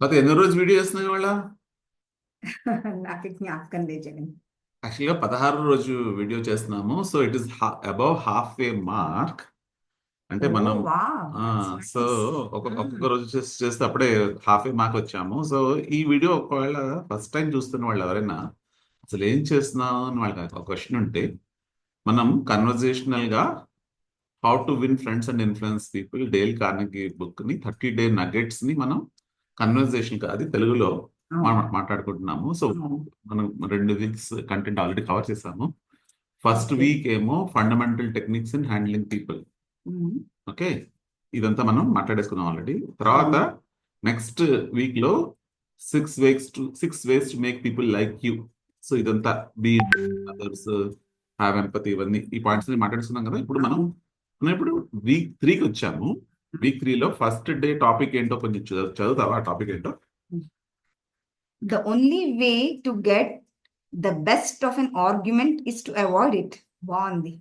లేకపోతే ఎన్ని రోజు వీడియో చేస్తున్నావు ఇవాళ? నాకు జ్ఞాపకం లేదు జగన్. యాక్చువల్గా పదహారు రోజు వీడియో చేస్తున్నాము. So it is above half way mark. అంటే మనం సో ఒక ఒక్కొక్క రోజు చేసి చేస్తే అప్పుడే హాఫ్ ఏ మార్క్ వచ్చాము. సో ఈ వీడియో ఒకవేళ ఫస్ట్ టైం చూస్తున్న వాళ్ళు ఎవరైనా అసలు ఏం చేస్తున్నావు అని వాళ్ళకి ఒక క్వశ్చన్ ఉంటే మనం కన్వర్జేషనల్గా how to win friends and influence people Dale Carnegie బుక్ని థర్టీ డే నగెట్స్ని మనం కన్వర్జేషన్ అది తెలుగులో మాట్లాడుకుంటున్నాము. సో మనం రెండు వీక్స్ కంటెంట్ ఆల్రెడీ కవర్ చేసాము. ఫస్ట్ వీక్ ఏమో fundamental techniques in handling people okay ఇదంతా మనం మాట్లాడేసుకున్నాం ఆల్రెడీ తర్వాత నెక్స్ట్ వీక్లో six ways to six ways to make people like you so ఇదంతా బీ అదర్స్ హ్యావ్ ఎంపతి ఇవన్నీ ఈ పాయింట్స్ మాట్లాడుకున్నాం కదా. ఇప్పుడు మనం మనం ఇప్పుడు వీక్ త్రీకి వచ్చాము. వీక్ త్రీలో ఫస్ట్ డే టాపిక్ ఏంటో కొంచెం చదువు- చదువుతావా? ఆ టాపిక్ ఏంటో? The only way to get the best of an argument is to avoid it. బాగుంది.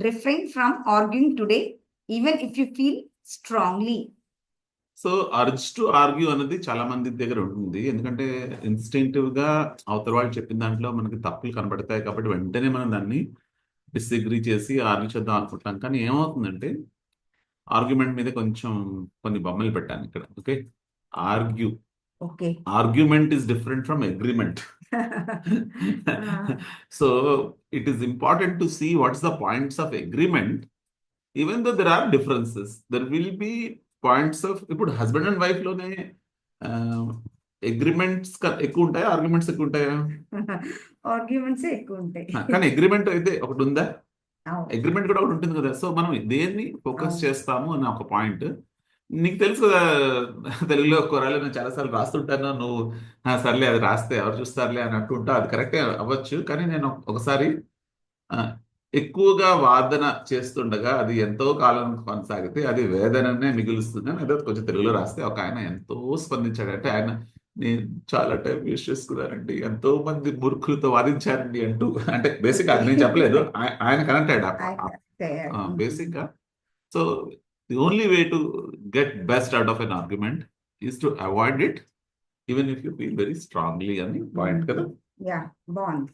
Refrain from arguing today, even if you feel strongly. So urge to argue అనేది చాలా మంది దగ్గర ఉంటుంది. ఎందుకంటే ఇన్స్టింక్టివ్గా అవతల వాళ్ళు చెప్పిన దాంట్లో మనకి తప్పులు కనబడతాయి కాబట్టి వెంటనే మనం దాన్ని డిస్అగ్రీ చేసి ఆర్గ్యూ చేద్దాం అనుకుంటాం కానీ ఏమవుతుందంటే ఆర్గ్యుమెంట్ మీద కొంచెం కొన్ని బొమ్మలు పెట్టాను ఇక్కడ okay? Argue. Okay. Argument is different from agreement. So it is important to see what's the points of agreement. Even though there are differences there will be points of ఇప్పుడు హస్బెండ్ అండ్ వైఫ్లోనే agreements ఎక్కువ ఉంటాయా? Arguments ఎక్కువ ఉంటాయా? ఏ ఎక్కువ ఉంటాయి. కానీ agreement అయితే ఒకటి ఉందా? అగ్రిమెంట్ కూడా ఒకటి ఉంటుంది కదా. సో మనం దేన్ని ఫోకస్ చేస్తాము అనే ఒక పాయింట్ నీకు తెలుసు కదా తెలుగులో కొరాలు నేను చాలాసార్లు రాస్తుంటాను. నువ్వు "ఆ, సర్లే అది రాస్తే ఎవరు చూస్తారులే అని అంటుంటా అది కరెక్టే అవ్వచ్చు. కానీ నేను ఒక- ఒకసారి ఎక్కువగా వాదన చేస్తుండగా అది ఎంతో కాలం కొనసాగితే అది వేదననే మిగులుస్తుంది అని ఏదో కొంచెం తెలుగులో రాస్తే ఒక ఆయన ఎంతో స్పందించాడు అంటే ఆయన నేను చాలా టైం వేస్ట్ చేసుకున్నానండి. ఎంతో మంది మూర్ఖులతో వాదించానండి అంటూ. అంటే బేసిక్ అది నేను చెప్పలేదు. ఆయ- ఆయన కనెక్ట్ అయ్యాడు. బేసిక్గా so the only way to get best out of an argument is to avoid it even if you feel very strongly అని పాయింట్ కదా? బాగుంది.